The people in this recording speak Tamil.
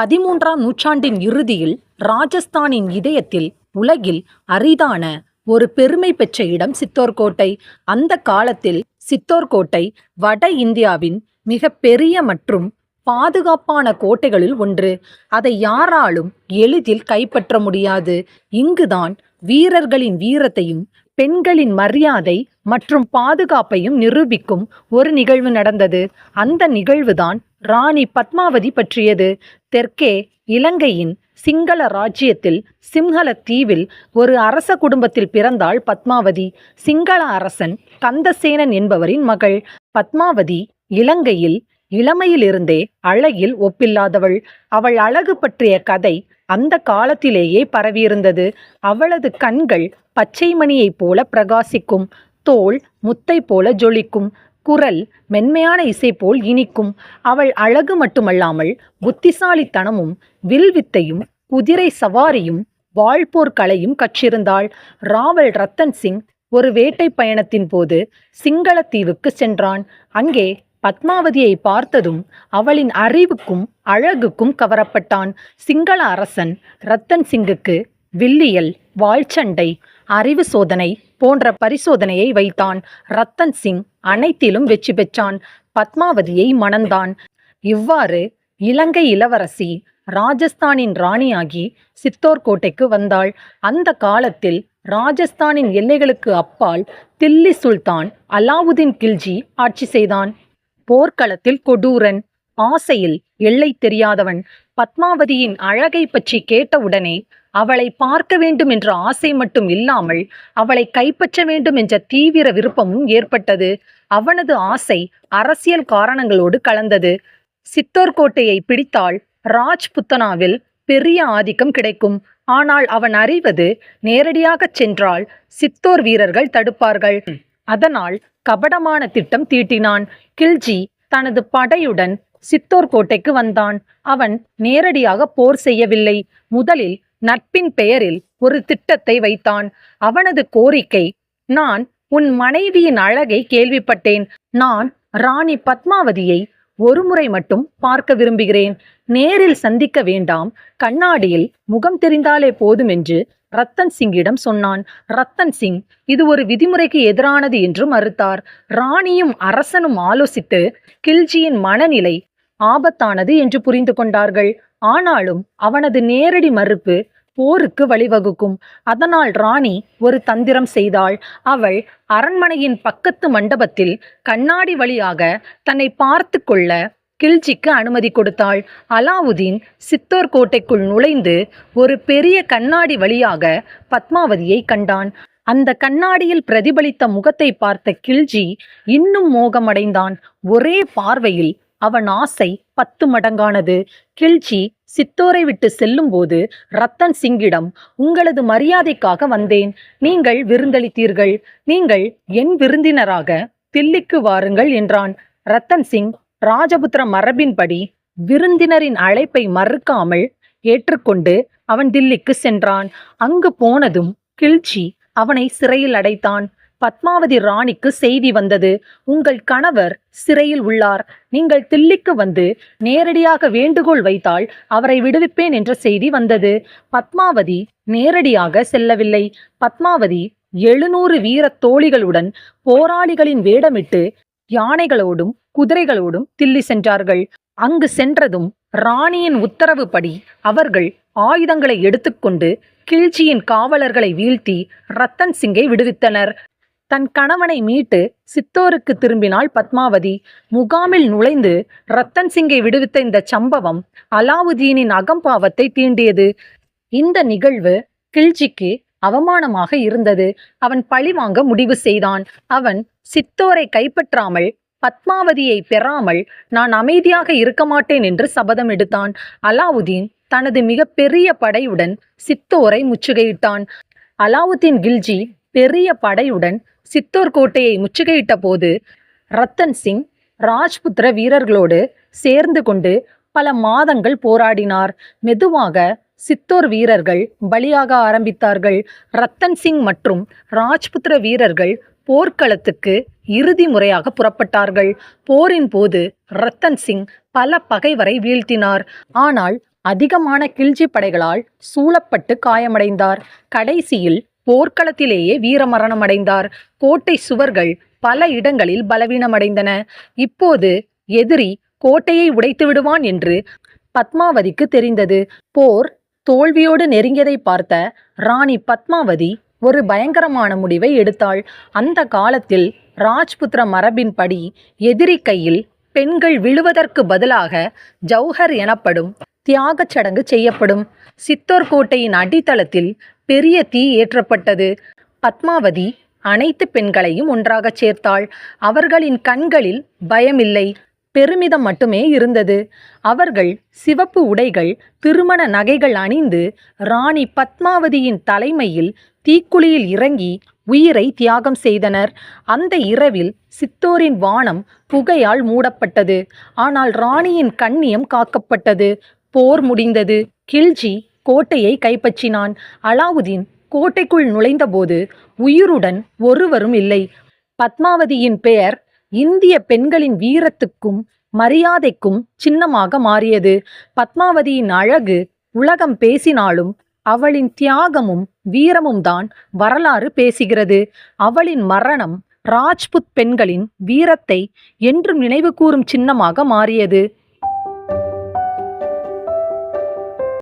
பதிமூன்றாம் நூற்றாண்டின் இறுதியில் ராஜஸ்தானின் இதயத்தில் உலகில் அரிதான ஒரு பெருமை பெற்ற இடம் சித்தோர் கோட்டை அந்த காலத்தில் சித்தோர் கோட்டை வட இந்தியாவின் மிக பெரிய மற்றும் பாதுகாப்பான கோட்டைகளில் ஒன்று. அதை யாராலும் எளிதில் கைப்பற்ற முடியாது. இங்குதான் வீரர்களின் வீரத்தையும் பெண்களின் மரியாதை மற்றும் பாதுகாப்பையும் நிரூபிக்கும் ஒரு நிகழ்வு நடந்தது. அந்த நிகழ்வுதான் ராணி பத்மாவதி பற்றியது. தெற்கே இலங்கையின் சிங்கள ராஜ்யத்தில் சிம்ஹல தீவில் ஒரு அரச குடும்பத்தில் பிறந்தாள் பத்மாவதி. சிங்கள அரசன் கந்தசேனன் என்பவரின் மகள். பத்மாவதி இலங்கையில் இளமையிலிருந்தே அழகில் ஒப்பில்லாதவள். அவள் அழகு பற்றிய கதை அந்த காலத்திலேயே பரவியிருந்தது. அவளது கண்கள் பச்சை மணியைப் போல பிரகாசிக்கும். தோல் முத்தை போல ஜொலிக்கும். குரல் மென்மையான இசை போல் இனிக்கும். அவள் அழகு மட்டுமல்லாமல் புத்திசாலித்தனமும் வில்வித்தையும் குதிரை சவாரியும் வாழ்போர் கலையும் கற்றிருந்தாள். ராவல் ரத்தன் சிங் ஒரு வேட்டை பயணத்தின் போது சிங்களத்தீவுக்கு சென்றான். அங்கே பத்மாவதியை பார்த்ததும் அவளின் அறிவுக்கும் அழகுக்கும் கவரப்பட்டான். சிங்கள அரசன் ரத்தன் சிங்குக்கு வில்லியல் வாழ்ச்சண்டை அறிவு சோதனை போன்ற பரிசோதனையை வைத்தான். ரத்தன் சிங் அனைத்திலும் வெற்றி பெற்றான். பத்மாவதியை மணந்தான். இவ்வாறு இலங்கை இளவரசி ராஜஸ்தானின் ராணியாகி சித்தோர் கோட்டைக்கு வந்தாள். அந்த காலத்தில் ராஜஸ்தானின் எல்லைகளுக்கு அப்பால் தில்லி சுல்தான் அலாவுதீன் கில்ஜி ஆட்சி செய்தான். போர்க்களத்தில் கொடூரன் ஆசையில் எல்லை தெரியாதவன். பத்மாவதியின் அழகை பற்றி கேட்டவுடனே அவளை பார்க்க வேண்டும் என்ற ஆசை மட்டும் இல்லாமல் அவளை கைப்பற்ற வேண்டும் என்ற தீவிர விருப்பமும் ஏற்பட்டது. அவனது ஆசை அரசியல் காரணங்களோடு கலந்தது. சித்தோர் கோட்டையை பிடித்தால் ராஜ்புத்தனாவில் பெரிய ஆதிக்கம் கிடைக்கும். ஆனால் அவன் அறிவது நேரடியாகச் சென்றால் சித்தோர் வீரர்கள் தடுப்பார்கள். அதனால் கபடமான திட்டம் தீட்டினான். கில்ஜி தனது படையுடன் சித்தோர் கோட்டைக்கு வந்தான். அவன் நேரடியாக போர் செய்யவில்லை. முதலில் நட்பின் பெயரில் ஒரு திட்டத்தை வைத்தான். அவனது கோரிக்கை நான் உன் மனைவியின் அழகை கேள்விப்பட்டேன். நான் ராணி பத்மாவதியை ஒருமுறை மட்டும் பார்க்க விரும்புகிறேன். நேரில் சந்திக்க வேண்டாம். கண்ணாடியில் முகம் தெரிந்தாலே போதும் என்று ரத்தன் சிங்கிடம் சொன்னான். ரத்தன் சிங் இது ஒரு விதிமுறைக்கு எதிரானது என்று மறுத்தார். ராணியும் அரசனும் ஆலோசித்து கில்ஜியின் மனநிலை ஆபத்தானது என்று புரிந்து கொண்டார்கள். ஆனாலும் அவனது நேரடி மறுப்பு போருக்கு வழிவகுக்கும். அதனால் ராணி ஒரு தந்திரம் செய்தாள். அவள் அரண்மனையின் பக்கத்து மண்டபத்தில் கண்ணாடி வழியாக தன்னை பார்த்து கொள்ள கில்ஜிக்கு அனுமதி கொடுத்தாள். அலாவுதீன் சித்தோர் கோட்டைக்குள் நுழைந்து ஒரு பெரிய கண்ணாடி வழியாக பத்மாவதியை கண்டான். அந்த கண்ணாடியில் பிரதிபலித்த முகத்தை பார்த்த கில்ஜி இன்னும் மோகமடைந்தான். ஒரே பார்வையில் அவன் ஆசை பத்து மடங்கானது. கில்ஜி சித்தோரை விட்டு செல்லும்போது ரத்தன் சிங்கிடம் உங்களது மரியாதைக்காக வந்தேன். நீங்கள் விருந்தளித்தீர்கள். நீங்கள் என் விருந்தினராக தில்லிக்கு வாருங்கள் என்றான். ரத்தன் சிங் ராஜபுத்திர மரபின்படி விருந்தினரின் அழைப்பை மறுக்காமல் ஏற்றுக்கொண்டு அவன் தில்லிக்கு சென்றான். அங்கு போனதும் கில்ஜி அவனை சிறையில் அடைத்தான். பத்மாவதி ராணிக்கு செய்தி வந்தது. உங்கள் கணவர் சிறையில் உள்ளார். நீங்கள் தில்லிக்கு வந்து நேரடியாக வேண்டுகோள் வைத்தால் அவரை விடுவிப்பேன் என்ற செய்தி வந்தது. பத்மாவதி நேரடியாக செல்லவில்லை. பத்மாவதி எழுநூறு வீர தோழிகளுடன் போராளிகளின் வேடமிட்டு யானைகளோடும் குதிரைகளோடும் தில்லி சென்றார்கள். அங்கு சென்றதும் ராணியின் உத்தரவுப்படி அவர்கள் ஆயுதங்களை எடுத்துக்கொண்டு கிழ்ச்சியின் காவலர்களை வீழ்த்தி ரத்தன் சிங்கை விடுவித்தனர். தன் கணவனை மீட்டு சித்தோருக்கு திரும்பினாள் பத்மாவதி. முகாமில் நுழைந்து ரத்தன் சிங்கை விடுவித்த இந்த சம்பவம் அலாவுதீனின் அகம்பாவத்தை தீண்டியது. இந்த நிகழ்வு கில்ஜிக்கு அவமானமாக இருந்தது. அவன் பழிவாங்க முடிவு செய்தான். அவன் சித்தோரை கைப்பற்றாமல் பத்மாவதியை பெறாமல் நான் அமைதியாக இருக்க மாட்டேன் என்று சபதம் எடுத்தான். அலாவுதீன் தனது மிகப்பெரிய படையுடன் சித்தோரை முற்றுகையிட்டான். அலாவுதீன் கில்ஜி பெரிய படையுடன் சித்தோர் கோட்டையை முற்றுகையிட்ட போது ரத்தன் சிங் ராஜ்புத்திர வீரர்களோடு சேர்ந்து கொண்டு பல மாதங்கள் போராடினார். மெதுவாக சித்தோர் வீரர்கள் பலியாக ஆரம்பித்தார்கள். ரத்தன் சிங் மற்றும் ராஜ்புத்திர வீரர்கள் போர்க்களத்துக்கு இறுதி முறையாக புறப்பட்டார்கள். போரின் போது ரத்தன் சிங் பல பகைவரை வீழ்த்தினார். ஆனால் அதிகமான கில்ஜி படைகளால் சூழப்பட்டு காயமடைந்தார். கடைசியில் போர்க்களத்திலேயே வீரமரணமடைந்தார். கோட்டை சுவர்கள் பல இடங்களில் பலவீனமடைந்தன. இப்போது எதிரி கோட்டையை உடைத்து விடுவான் என்று பத்மாவதிக்கு தெரிந்தது. போர் தோல்வியோடு நெருங்கியதை பார்த்த ராணி பத்மாவதி ஒரு பயங்கரமான முடிவை எடுத்தாள். அந்த காலத்தில் ராஜ்புத்திர மரபின்படி எதிரி கையில் பெண்கள் விழுவதற்கு பதிலாக ஜௌஹர் எனப்படும் தியாகச் சடங்கு செய்யப்படும். சித்தோர் கோட்டையின் அடித்தளத்தில் பெரிய தீ ஏற்றப்பட்டது. பத்மாவதி அனைத்து பெண்களையும் ஒன்றாகச் சேர்த்தாள். அவர்களின் கண்களில் பயமில்லை. பெருமிதம் மட்டுமே இருந்தது. அவர்கள் சிவப்பு உடைகள் திருமண நகைகள் அணிந்து ராணி பத்மாவதியின் தலைமையில் தீக்குழியில் இறங்கி உயிரை தியாகம் செய்தனர். அந்த இரவில் சித்தோரின் வானம் புகையால் மூடப்பட்டது. ஆனால் ராணியின் கண்ணியம் காக்கப்பட்டது. போர் முடிந்தது. கில்ஜி கோட்டையை கைப்பற்றினான். அலாவுதீன் கோட்டைக்குள் நுழைந்தபோது உயிருடன் ஒருவரும் இல்லை. பத்மாவதியின் பெயர் இந்திய பெண்களின் வீரத்துக்கும் மரியாதைக்கும் சின்னமாக மாறியது. பத்மாவதியின் அழகு உலகம் பேசினாலும் அவளின் தியாகமும் வீரமும் தான் வரலாறு பேசுகிறது. அவளின் மரணம் ராஜ்புத் பெண்களின் வீரத்தை என்றும் நினைவு கூறும் சின்னமாக மாறியது.